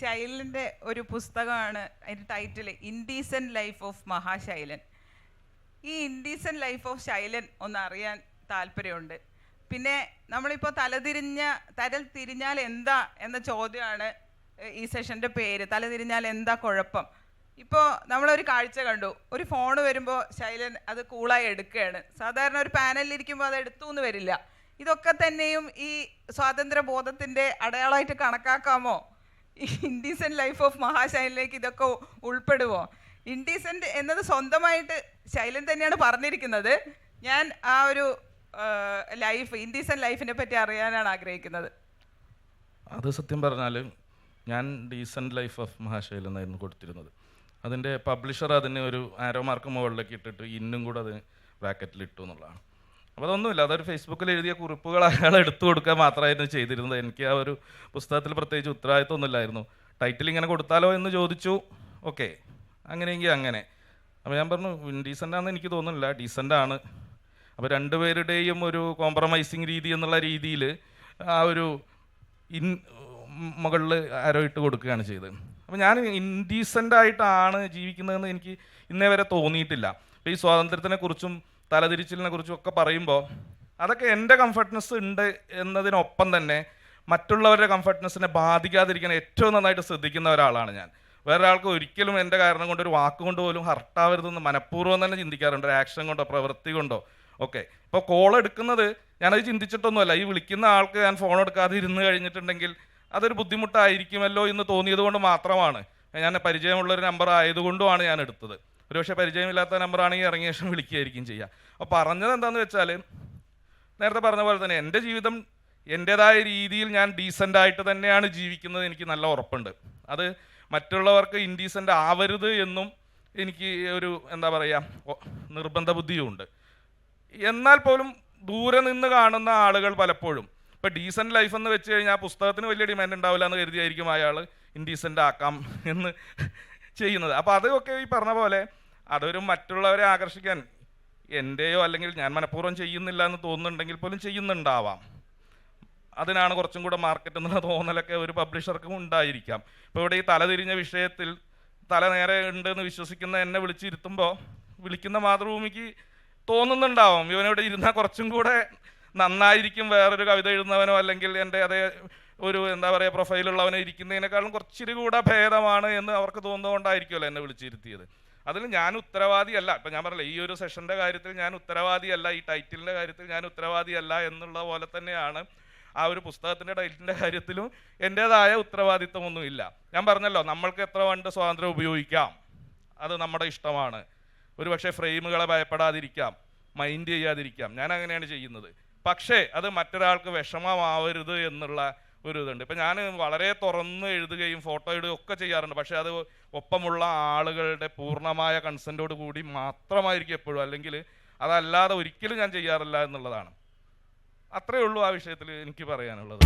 ശൈലന്റെ ഒരു പുസ്തകമാണ് അതിന്റെ ടൈറ്റിൽ ഇൻഡീസൻ ലൈഫ് ഓഫ് മഹാശൈലൻ. ഈ ഇൻഡീസൻ ലൈഫ് ഓഫ് ശൈലൻ ഒന്ന് അറിയാൻ താല്പര്യമുണ്ട്. പിന്നെ നമ്മളിപ്പോൾ തലതിരിഞ്ഞ തരൽ തിരിഞ്ഞാൽ എന്താ എന്ന ചോദ്യമാണ് ഈ സെഷന്റെ പേര്. തലതിരിഞ്ഞാൽ എന്താ കുഴപ്പം? ഇപ്പോൾ നമ്മളൊരു കാഴ്ച കണ്ടു. ഒരു ഫോൺ വരുമ്പോൾ ശൈലൻ അത് കൂളായി എടുക്കുകയാണ്. സാധാരണ ഒരു പാനലിൽ ഇരിക്കുമ്പോൾ അത് എടുത്തു എന്ന് വരില്ല. ഇതൊക്കെ തന്നെയും ഈ സ്വാതന്ത്ര്യ ബോധത്തിന്റെ അടയാളമായിട്ട് കണക്കാക്കാമോ? ഈ ഇൻഡീസെന്റ് ലൈഫ് ഓഫ് മഹാശൈലിലേക്ക് ഇതൊക്കെ ഉൾപ്പെടുമോ ഇൻഡീസെന്റ് എന്നത് സ്വന്തമായിട്ട് ശൈലൻ തന്നെയാണ് പറഞ്ഞിരിക്കുന്നത്. ഞാൻ ആ ഒരു ലൈഫ് ഇൻഡീസെന്റ് ലൈഫിനെ പറ്റി അറിയാനാണ് ആഗ്രഹിക്കുന്നത്. അത് സത്യം പറഞ്ഞാൽ ഞാൻ ഡീസന്റ് ലൈഫ് ഓഫ് മഹാശൈലൻ എന്നായിരുന്നു കൊടുത്തിരുന്നത്. അതിന്റെ പബ്ലിഷർ അതിന് ഒരു ആരോ മാർക്ക് മുകളിലേക്ക് ഇട്ടിട്ട് ഇന്നും കൂടെ അത് ബ്രാക്കറ്റിൽ ഇട്ടു എന്നുള്ളതാണ്. അപ്പോൾ അതൊന്നുമില്ല. അതൊരു ഫേസ്ബുക്കിൽ എഴുതിയ കുറിപ്പുകൾ അയാൾ എടുത്തു കൊടുക്കുക മാത്രമായിരുന്നു ചെയ്തിരുന്നത്. എനിക്ക് ആ ഒരു പുസ്തകത്തിൽ പ്രത്യേകിച്ച് ഉത്തരവാദിത്വമൊന്നുമില്ലായിരുന്നു. ടൈറ്റിൽ ഇങ്ങനെ കൊടുത്താലോ എന്ന് ചോദിച്ചു. ഓക്കെ അങ്ങനെയെങ്കിൽ അങ്ങനെ. അപ്പോൾ ഞാൻ പറഞ്ഞു ഡീസന്റാണെന്ന് എനിക്ക് തോന്നുന്നില്ല. ഡീസന്റാണ് അപ്പോൾ രണ്ടുപേരുടെയും ഒരു കോംപ്രമൈസിങ് രീതി എന്നുള്ള രീതിയിൽ ആ ഒരു ഇൻ മുകളിൽ ആരോ ഇട്ട് കൊടുക്കുകയാണ് ചെയ്തത്. അപ്പോൾ ഞാൻ ഇൻഡീസന്റായിട്ടാണ് ജീവിക്കുന്നതെന്ന് എനിക്ക് ഇന്നേ വരെ തോന്നിയിട്ടില്ല. അപ്പോൾ ഈ സ്വാതന്ത്ര്യത്തിനെ കുറിച്ചും തലതിരിച്ചിലിനെ കുറിച്ചും ഒക്കെ പറയുമ്പോൾ അതൊക്കെ എന്റെ കംഫർട്ട്നെസ് ഉണ്ട് എന്നതിനൊപ്പം തന്നെ മറ്റുള്ളവരുടെ കംഫർട്ട്നെസ്സിനെ ബാധിക്കാതിരിക്കാൻ ഏറ്റവും നന്നായിട്ട് ശ്രദ്ധിക്കുന്ന ഒരാളാണ് ഞാൻ. വേറൊരാൾക്ക് ഒരിക്കലും എന്റെ കാരണം കൊണ്ട് ഒരു വാക്ക് കൊണ്ട് പോലും ഹർട്ടാവരുതെന്ന് മനഃപൂർവം തന്നെ ചിന്തിക്കാറുണ്ട്. ഒരു ആക്ഷൻ കൊണ്ടോ പ്രവൃത്തി കൊണ്ടോ. ഓക്കെ ഇപ്പോൾ കോൾ എടുക്കുന്നത് ഞാനത് ചിന്തിച്ചിട്ടൊന്നുമല്ല. ഈ വിളിക്കുന്ന ആൾക്ക് ഞാൻ ഫോൺ എടുക്കാതെ ഇരുന്ന് കഴിഞ്ഞിട്ടുണ്ടെങ്കിൽ അതൊരു ബുദ്ധിമുട്ടായിരിക്കുമല്ലോ എന്ന് തോന്നിയത് കൊണ്ട് മാത്രമാണ്. ഞാൻ പരിചയമുള്ളൊരു നമ്പർ ആയതുകൊണ്ടുമാണ് ഞാൻ എടുത്തത്. ഒരുപക്ഷെ പരിചയമില്ലാത്ത നമ്പറാണെങ്കിൽ ഇറങ്ങിയ ശേഷം വിളിക്കുകയായിരിക്കും ചെയ്യുക. അപ്പോൾ പറഞ്ഞത് എന്താണെന്ന് വെച്ചാൽ നേരത്തെ പറഞ്ഞ പോലെ തന്നെ എന്റെ ജീവിതം എന്റേതായ രീതിയിൽ ഞാൻ ഡീസന്റ് ആയിട്ട് തന്നെയാണ് ജീവിക്കുന്നത് എനിക്ക് നല്ല ഉറപ്പുണ്ട്. അത് മറ്റുള്ളവർക്ക് ഇൻഡീസന്റ് ആവരുത് എന്നും എനിക്ക് ഒരു എന്താ പറയുക നിർബന്ധ ബുദ്ധിയുമുണ്ട് എന്നാൽ പോലും ദൂരെ നിന്ന് കാണുന്ന ആളുകൾ പലപ്പോഴും ഇപ്പം ഡീസന്റ് ലൈഫ് എന്ന് വെച്ച് കഴിഞ്ഞാൽ പുസ്തകത്തിന് വലിയ ഡിമാൻഡ് ഉണ്ടാവില്ല എന്ന് കരുതിയായിരിക്കും അയാൾ ഇൻഡീസന്റ് ആക്കാം എന്ന് ചെയ്യുന്നത്. അപ്പോൾ അതൊക്കെ ഈ പറഞ്ഞ പോലെ അതൊരു മറ്റുള്ളവരെ ആകർഷിക്കാൻ എന്റെയോ അല്ലെങ്കിൽ ഞാൻ മനഃപൂർവം ചെയ്യുന്നില്ല എന്ന് തോന്നുന്നുണ്ടെങ്കിൽ പോലും ചെയ്യുന്നുണ്ടാവാം. അതിനാണ് കുറച്ചും കൂടെ മാർക്കറ്റ് എന്നുള്ള തോന്നലൊക്കെ ഒരു പബ്ലിഷർക്കും ഉണ്ടായിരിക്കാം. ഇപ്പോൾ ഇവിടെ ഈ തലതിരിഞ്ഞ വിഷയത്തിൽ തല നേരെ ഉണ്ട് എന്ന് വിശ്വസിക്കുന്ന എന്നെ വിളിച്ചിരുത്തുമ്പോൾ വിളിക്കുന്ന മാതൃഭൂമിക്ക് തോന്നുന്നുണ്ടാവും. ഇവനിവിടെ ഇരുന്നാൽ കുറച്ചും കൂടെ നന്നായിരിക്കും വേറൊരു കവിത എഴുതുന്നവനോ അല്ലെങ്കിൽ എന്റെ അതേ ഒരു എന്താ പറയുക പ്രൊഫൈലുള്ളവനോ ഇരിക്കുന്നതിനേക്കാളും കുറച്ചിരി കൂടെ ഭേദമാണ് എന്ന് അവർക്ക് തോന്നുന്നതുകൊണ്ടായിരിക്കുമല്ലോ എന്നെ വിളിച്ചിരുത്തിയത്. അതിൽ ഞാൻ ഉത്തരവാദിയല്ല. ഇപ്പം ഞാൻ പറഞ്ഞില്ല ഈ ഒരു സെഷന്റെ കാര്യത്തിൽ ഞാൻ ഉത്തരവാദിയല്ല ഈ ടൈറ്റിലിന്റെ കാര്യത്തിൽ ഞാൻ ഉത്തരവാദിയല്ല എന്നുള്ള പോലെ തന്നെയാണ് ആ ഒരു പുസ്തകത്തിന്റെ ടൈറ്റിലിന്റെ കാര്യത്തിലും എന്റേതായ ഉത്തരവാദിത്വമൊന്നുമില്ല ഞാൻ പറഞ്ഞല്ലോ നമ്മൾക്ക് എത്ര വണ്ട് സ്വാതന്ത്ര്യം ഉപയോഗിക്കാം. അത് നമ്മുടെ ഇഷ്ടമാണ്. ഒരു പക്ഷേ ഫ്രെയിമുകളെ ഭയപ്പെടാതിരിക്കാം. മൈൻഡ് ചെയ്യാതിരിക്കാം. ഞാൻ അങ്ങനെയാണ് ചെയ്യുന്നത്. പക്ഷേ അത് മറ്റൊരാൾക്ക് വിഷമമാവരുത് എന്നുള്ള ഒരു ഇതുണ്ട് ഇപ്പം ഞാൻ വളരെ തുറന്ന് എഴുതുകയും ഫോട്ടോ ഇടുകയും ഒക്കെ ചെയ്യാറുണ്ട്. പക്ഷേ അത് ഒപ്പമുള്ള ആളുകളുടെ പൂർണമായ കൺസെന്റോട് കൂടി മാത്രമായിരിക്കും എപ്പോഴും. അല്ലെങ്കിൽ അതല്ലാതെ ഒരിക്കലും ഞാൻ ചെയ്യാറില്ല എന്നുള്ളതാണ്. അത്രയേ ഉള്ളൂ ആ വിഷയത്തിൽ എനിക്ക് പറയാനുള്ളത്.